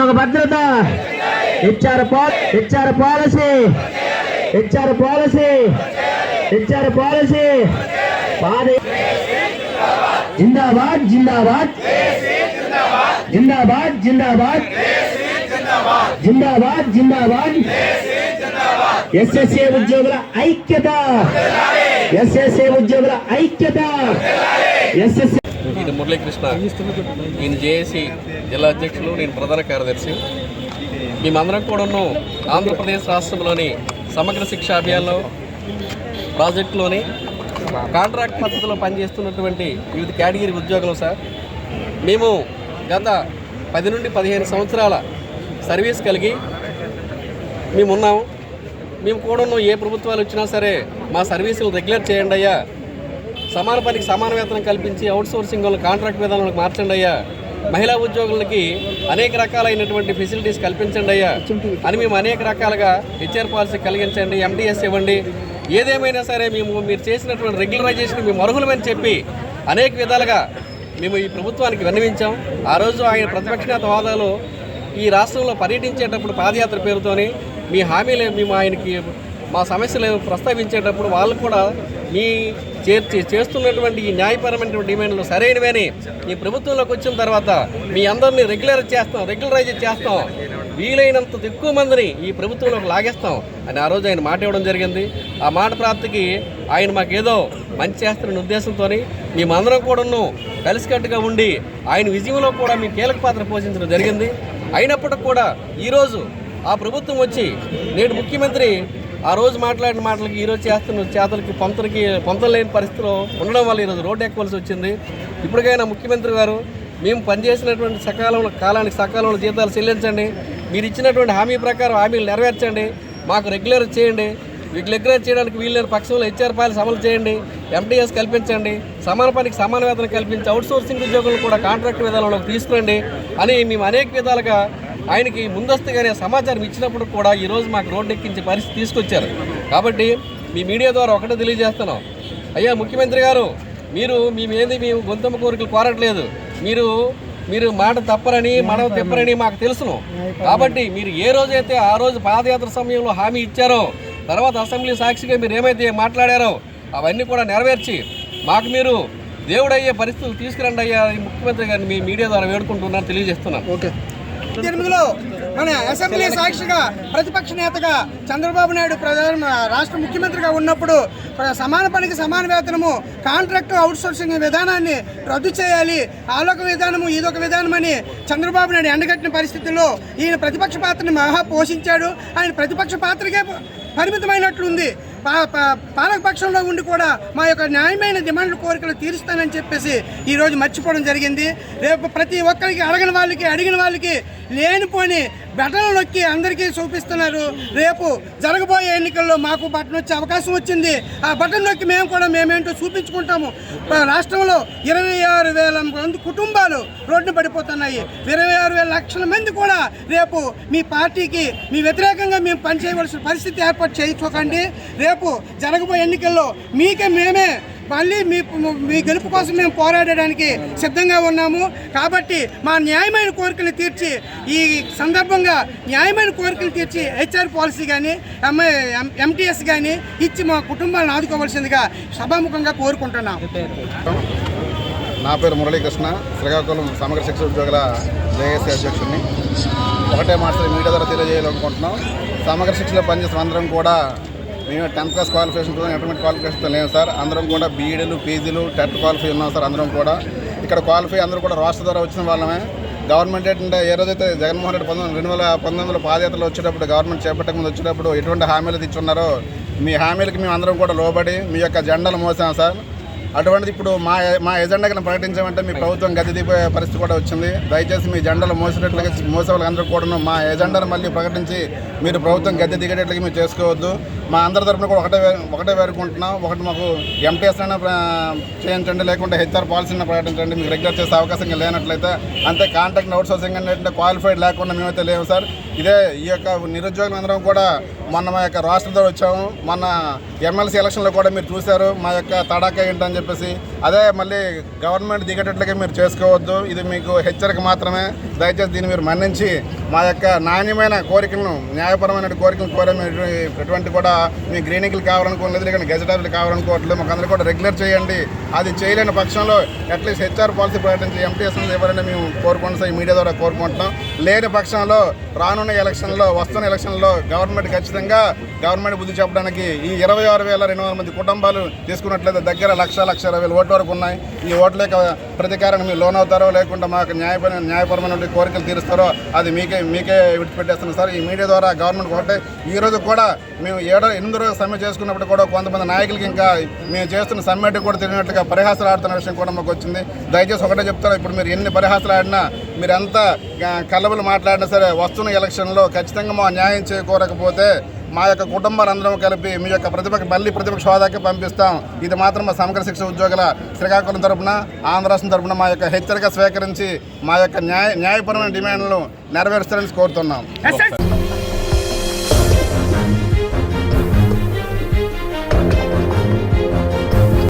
ఉద్యోగ భద్రత ఇచ్చారు ఇచ్చారు పాలసీ ఇచ్చారు పాలసీ ఇచ్చారు పాలసీ పాది జిందాబాద్ జిందాబాద్ జిందాబాద్ జిందాబాద్ జిందాబాద్ జిందాబాద్ ఎస్ఎస్ఏ ఉద్యోగుల ఐక్యత ఎస్ఎస్ఏ ఉద్యోగుల ఐక్యత. ఎస్ఎస్ఏ ఈయన మురళీకృష్ణ. ఈయన జేఏసీ జిల్లా అధ్యక్షులు నేను ప్రధాన కార్యదర్శి. మేమందరం కూడాను ఆంధ్రప్రదేశ్ రాష్ట్రంలోని సమగ్ర శిక్ష అభియాన్లో ప్రాజెక్టులోని కాంట్రాక్ట్ పద్ధతిలో పనిచేస్తున్నటువంటి వివిధ కేటగిరీ ఉద్యోగులు సార్. మేము గత పది నుండి పదిహేను సంవత్సరాల సర్వీస్ కలిగి మేమున్నాము. మేము కూడా ఏ ప్రభుత్వాలు వచ్చినా సరే మా సర్వీసులు రెగ్యులర్ చేయండి అయ్యా. సమాన పనికి సమాన వేతనం కల్పించి అవుట్సోర్సింగ్ కాంట్రాక్ట్ విధానాలకు మార్చండి అయ్యా. మహిళా ఉద్యోగులకి అనేక రకాలైనటువంటి ఫెసిలిటీస్ కల్పించండి అయ్యా. అని మేము అనేక రకాలుగా హెచ్ఆర్ పాలసీ కలిగించండి ఎండిఎస్ ఇవ్వండి. ఏదేమైనా సరే మేము మీరు చేసినటువంటి రెగ్యులరైజేషన్ మేము అర్హులమని చెప్పి అనేక విధాలుగా మేము ఈ ప్రభుత్వానికి విన్నవించాం. ఆ రోజు ఆయన ప్రతిపక్ష నేత హోదాలో ఈ రాష్ట్రంలో పర్యటించేటప్పుడు పాదయాత్ర పేరుతోని మీ హామీలే మేము ఆయనకి మా సమస్యలు ప్రస్తావించేటప్పుడు వాళ్ళు కూడా మీ చేర్చి చేస్తున్నటువంటి ఈ న్యాయపరమైనటువంటి డిమాండ్లు సరైనవని ఈ ప్రభుత్వంలోకి వచ్చిన తర్వాత మీ అందరినీ రెగ్యులర్ చేస్తాం రెగ్యులరైజ్ చేస్తాం. వీలైనంత ఎక్కువ మందిని ఈ ప్రభుత్వంలోకి లాగేస్తాం అని ఆ రోజు ఆయన మాట ఇవ్వడం జరిగింది. ఆ మాట ప్రాప్తికి ఆయన మాకేదో మంచి చేస్తున్న ఉద్దేశంతో మేమందరం కూడాను కలిసికట్టుగా ఉండి ఆయన విజయంలో కూడా మీ కీలక పాత్ర పోషించడం జరిగింది. అయినప్పటికి కూడా ఈరోజు ఆ ప్రభుత్వం వచ్చి నేడు ముఖ్యమంత్రి ఆ రోజు మాట్లాడిన మాటలకి ఈరోజు చేస్తున్న చేతలకి పొంతలకి పంతలు లేని పరిస్థితిలో ఉండడం వల్ల ఈరోజు రోడ్డు ఎక్కవలసి వచ్చింది. ఇప్పటికైనా ముఖ్యమంత్రి గారు మేము పనిచేసినటువంటి సకాలంలో కాలానికి సకాలంలో జీతాలు చెల్లించండి. మీరు ఇచ్చినటువంటి హామీ ప్రకారం హామీలు నెరవేర్చండి. మాకు రెగ్యులర్ చేయండి. మీకు రెగ్యులర్ చేయడానికి వీళ్ళని పక్షంలో హెచ్ఆర్ పాలసీ అమలు చేయండి. ఎంటీఎస్ కల్పించండి. సమాన పనికి సమాన వేతనం కల్పించి అవుట్సోర్సింగ్ ఉద్యోగులను కూడా కాంట్రాక్ట్ విధానంలోకి తీసుకురండి అని మేము అనేక విధాలుగా ఆయనకి ముందస్తుగానే సమాచారం ఇచ్చినప్పుడు కూడా ఈరోజు మాకు రోడ్డు ఎక్కించే పరిస్థితి తీసుకొచ్చారు. కాబట్టి మీ మీడియా ద్వారా ఒకటే తెలియజేస్తున్నాం. అయ్యా ముఖ్యమంత్రి గారు మీరు మేమేది మేము గొంతమ్మ కోరికలు కోరట్లేదు. మీరు మీరు మాట తప్పరని మడవ తెప్పరని మాకు తెలుసును. కాబట్టి మీరు ఏ రోజైతే ఆ రోజు పాదయాత్ర సమయంలో హామీ ఇచ్చారో తర్వాత అసెంబ్లీ సాక్షిగా మీరు ఏమైతే మాట్లాడారో అవన్నీ కూడా నెరవేర్చి మాకు మీరు దేవుడయ్యే పరిస్థితులు తీసుకురండి అయ్యా ముఖ్యమంత్రి గారిని మీ మీడియా ద్వారా వేడుకుంటున్నాను తెలియజేస్తున్నాను. ఓకే. ఎనిమిదిలో మన అసెంబ్లీ సాక్షిగా ప్రతిపక్ష నేతగా చంద్రబాబు నాయుడు ప్రధాన రాష్ట్ర ముఖ్యమంత్రిగా ఉన్నప్పుడు సమాన పనికి సమాన వేతనము కాంట్రాక్ట్ అవుట్సోర్సింగ్ విధానాన్ని రద్దు చేయాలి. ఆలోక విధానము ఇదొక విధానం అని చంద్రబాబు నాయుడు ఎండగట్టిన పరిస్థితుల్లో ఈయన ప్రతిపక్ష పాత్రని మహా పోషించాడు. ఆయన ప్రతిపక్ష పాత్రకే పరిమితమైనట్లుంది. పాలకపక్షంలో ఉండి కూడా మా యొక్క న్యాయమైన డిమాండ్లు కోరికలు తీరుస్తానని చెప్పేసి ఈరోజు మర్చిపోవడం జరిగింది. రేపు ప్రతి ఒక్కరికి అడగని వాళ్ళకి అడిగిన వాళ్ళకి లేనిపోని బటన్లు నొక్కి అందరికీ చూపిస్తున్నారు. రేపు జరగబోయే ఎన్నికల్లో మాకు బటన్ వచ్చే అవకాశం వచ్చింది. ఆ బటన్ నొక్కి మేము కూడా మేమేంటో చూపించుకుంటాము. రాష్ట్రంలో ఇరవై ఆరు వేల మంది కుటుంబాలు రోడ్డు పడిపోతున్నాయి. ఇరవై ఆరు వేల లక్షల మంది కూడా రేపు మీ పార్టీకి మీ వ్యతిరేకంగా మేము పనిచేయవలసిన పరిస్థితి ఏర్పాటు చేయించుకోకండి. రేపు జరగబోయే ఎన్నికల్లో మీకే మేమే మళ్ళీ మీ మీ గెలుపు కోసం మేము పోరాడడానికి సిద్ధంగా ఉన్నాము. కాబట్టి మా న్యాయమైన కోరికలు తీర్చి ఈ సందర్భంగా న్యాయమైన కోరికలు తీర్చి హెచ్ఆర్ పాలసీ కానీ ఎంఐ ఎంటీఎస్ కానీ ఇచ్చి మా కుటుంబాలను ఆదుకోవాల్సిందిగా సభాముఖంగా కోరుకుంటున్నాం. నా పేరు మురళీకృష్ణ. శ్రీకాకుళం సమగ్ర శిక్షణ ఉద్యోగుల జేఏసీ అధ్యక్షుడిని. ఒకటే మాట మీడియా ద్వారా తెలియజేయాలనుకుంటున్నాం. సమగ్ర శిక్షలో పనిచేసిన అందరం కూడా మేము టెన్త్ క్లాస్ క్వాలిఫికేషన్తో ఇంటర్మీడియట్ క్వాలిఫికేషన్తో లేము సార్. అందరం కూడా బీఈడీలు పీజీలు టెట్ క్వాలిఫై ఉన్నాం సార్ అందరం కూడా. ఇక్కడ క్వాలిఫై అందరూ కూడా రాష్ట్ర ద్వారా వచ్చిన వాళ్ళమే. గవర్నమెంట్ ఏంటంటే ఏ రోజైతే జగన్మోహన్ రెడ్డి పంతొమ్మిది రెండు వేల పంతొమ్మిదిలో పాదయాత్రలు వచ్చేటప్పుడు గవర్నమెంట్ చేపట్టక ముందు వచ్చేటప్పుడు ఎటువంటి హామీలు తెచ్చున్నారో మీ హామీలకి మేము అందరం కూడా లోబడి మీ యొక్క జెండాలు మోసాం సార్. అటువంటిది ఇప్పుడు మా మా ఎజెండాకి ప్రకటించామంటే మీ ప్రభుత్వం గది దిగే పరిస్థితి కూడా వచ్చింది. దయచేసి మీ జెండాలు మోసేటట్లుగా మోసే వాళ్ళందరూ కూడా మా ఎజెండాను మళ్ళీ ప్రకటించి మీరు ప్రభుత్వం గద్దె దిగేటట్లుగా మీరు చేసుకోవద్దు. మా అందరి తరపున కూడా ఒకటే ఒకటే వేడుకుంటున్నాం. ఒకటి మాకు ఎంటీఎస్ అయినా చేయించండి లేకుంటే హెచ్ఆర్ పాలసీని ప్రకటించండి. మీకు రెగ్యులర్ చేసే అవకాశం లేనట్లయితే అంతే కాంటాక్ట్ అవుట్ సోర్సింగ్ అంటే క్వాలిఫైడ్ లేకుండా మేమైతే లేవు సార్. ఇదే ఈ యొక్క నిరుద్యోగులందరం కూడా మొన్న మా యొక్క రాష్ట్రంతో వచ్చాము. మొన్న ఎమ్మెల్సీ ఎలక్షన్లో కూడా మీరు చూశారు. మా యొక్క తడాక ఏంటని చెప్పేసి. అదే మళ్ళీ గవర్నమెంట్ దిగేటట్లుగా మీరు చేసుకోవద్దు. ఇది మీకు హెచ్చరిక మాత్రమే. దయచేసి దీన్ని మీరు మన్నించి మా యొక్క నాణ్యమైన కోరికలను న్యాయపరమైన కోరికలను కోరే మీరు ఎటువంటి కూడా మీ గ్రీనింగ్లు కావాలనుకోలేదు లేకపోతే గెజెట్ కావాలనుకోవట్లేదు. మాకు అందరూ కూడా రెగ్యులర్ చేయండి. అది చేయలేని పక్షంలో అట్లీస్ట్ హెచ్ఆర్ పాలసీ ప్రకటించి ఎంటీఎస్ ఇవ్వాలని మేము కోరుకుంటున్నాం. మీడియా ద్వారా కోరుకుంటున్నాం. లేని పక్షంలో రానున్న ఎలక్షన్లో వస్తున్న ఎలక్షన్లో గవర్నమెంట్ ఖచ్చితంగా గవర్నమెంట్ బుద్ధి చెప్పడానికి ఈ ఇరవై ఆరు వేల రెండు వందల మంది కుటుంబాలు తీసుకున్నట్లయితే దగ్గర లక్ష లక్ష ఇరవై వేల ఓట్ల వరకు ఉన్నాయి. ఈ ఓట్ల యొక్క ప్రతీకారం మీరు లోన్ అవుతారో లేకుంటే మాకు న్యాయపరమైన న్యాయపరమైన కోరికలు తీరుస్తారో అది మీకే మీకే విడిచిపెట్టేస్తున్నాం సార్. ఈ మీడియా ద్వారా గవర్నమెంట్ ఒకటే ఈ రోజు కూడా మేము ఏడో ఎనిమిది రోజులు సమ్మె చేసుకున్నప్పుడు కూడా కొంతమంది నాయకులకి ఇంకా మేము చేస్తున్న సమ్మెకి కూడా తిరిగినట్లుగా పరిహాసాలు ఆడుతున్న విషయం కూడా మాకు వచ్చింది. దయచేసి ఒకటే చెప్తారా ఇప్పుడు మీరు ఎన్ని పరిహాసాలు ఆడినా మీరు కళ్ళ కలబలు మాట్లాడినా సరే వస్తున్న ఎలక్షన్లో ఖచ్చితంగా మా న్యాయం చేకూరకపోతే మా యొక్క కుటుంబాలందరం కలిపి మీ యొక్క ప్రతిపక్ష మళ్ళీ ప్రతిపక్ష హోదాకి పంపిస్తాం. ఇది మాత్రం మా సమగ్ర శిక్ష ఉద్యోగుల శ్రీకాకుళం తరపున ఆంధ్ర రాష్ట్రం తరపున మా యొక్క హెచ్చరిక స్వీకరించి మా యొక్క న్యాయ న్యాయపరమైన డిమాండ్లు నెరవేరుస్తారని కోరుతున్నాం.